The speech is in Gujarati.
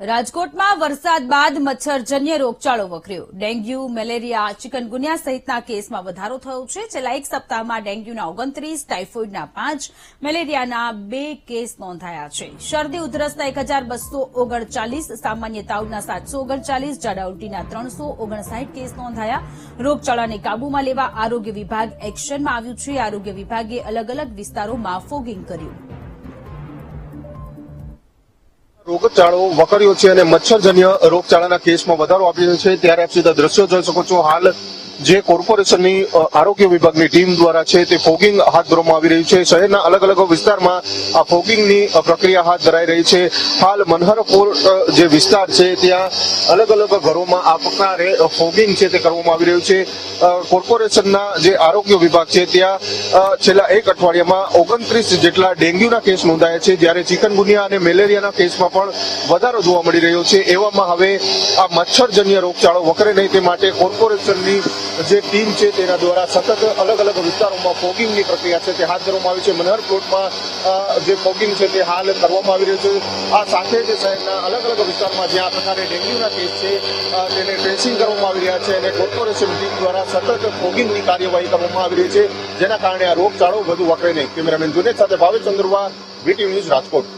રાજકોટમાં વરસાદ બાદ મચ્છરજન્ય રોગચાળો વકર્યો. ડેન્ગ્યુ, મેલેરિયા, ચિકનગુનિયા સહિતના કેસમાં વધારો થયો છે. છેલ્લા એક સપ્તાહમાં ડેન્ગ્યુના ઓગણત્રીસ, ટાઇફોઇડના પાંચ, મેલેરિયાના બે કેસ નોંધાયા છે. શરદી ઉધરસના એક હજાર બસો ઓગણચાલીસ, સામાન્ય તાવના સાતસો ઓગણચાલીસ જાડા ઉલટીના ત્રણસો ઓગણસાઠ કેસ નોંધાયા. રોગચાળાને કાબૂમાં લેવા આરોગ્ય વિભાગ એક્શનમાં આવ્યું છે. આરોગ્ય વિભાગે અલગ અલગ વિસ્તારોમાં ફોગિંગ કર્યું. રોગચાળો વકર્યો છે અને મચ્છરજન્ય રોગચાળાના કેસમાં વધારો રહ્યો છે. ત્યારે આપ સીધા દ્રશ્યો જોઈ શકો છો. હાલ જે કોર્પોરેશનની આરોગ્ય વિભાગની ટીમ દ્વારા છે તે ફોગિંગ હાથ ધરવામાં આવી રહ્યું છે. શહેરના અલગ અલગ વિસ્તારમાં આ ફોગિંગની પ્રક્રિયા હાથ ધરાઈ રહી છે. હાલ મનહરપુર જે વિસ્તાર છે ત્યાં અલગ અલગ ઘરોમાં આ પ્રકારે ફોગિંગ છે તે કરવામાં આવી રહ્યું છે. કોર્પોરેશનના જે આરોગ્ય વિભાગ છે ત્યાં છેલ્લા એક અઠવાડિયામાં ઓગણત્રીસ જેટલા ડેન્ગ્યુના કેસ નોંધાયા છે. જ્યારે ચિકનગુનિયા અને મેલેરિયાના કેસમાં પણ વધારો જોવા મળી રહ્યો છે. એવામાં હવે આ મચ્છરજન્ય રોગચાળો વકરે નહીં તે માટે કોર્પોરેશનની જે ટીમ છે તેના દ્વારા સતત અલગ અલગ વિસ્તારોમાં ફોગિંગની પ્રક્રિયા છે તે હાથ ધરવામાં આવી છે. મનહર પ્લોટમાં જે ફોગિંગ છે તે હાલ કરવામાં આવી રહ્યું છે. આ સાથે જ શહેરના અલગ અલગ વિસ્તારમાં જ્યાં આ પ્રકારે ડેન્ગ્યુના કેસ છે તેને ટ્રેસિંગ કરવામાં આવી રહ્યા છે અને કોર્પોરેશન ટીમ દ્વારા સતત ફોગિંગની કાર્યવાહી કરવામાં આવી રહી છે, જેના કારણે આ રોગચાળો વધુ વકરે નહીં. કેમેરામેન જુનેદ સાથે ભાવેશ ચંદ્રવા વીટી ન્યૂઝ રાજકોટ.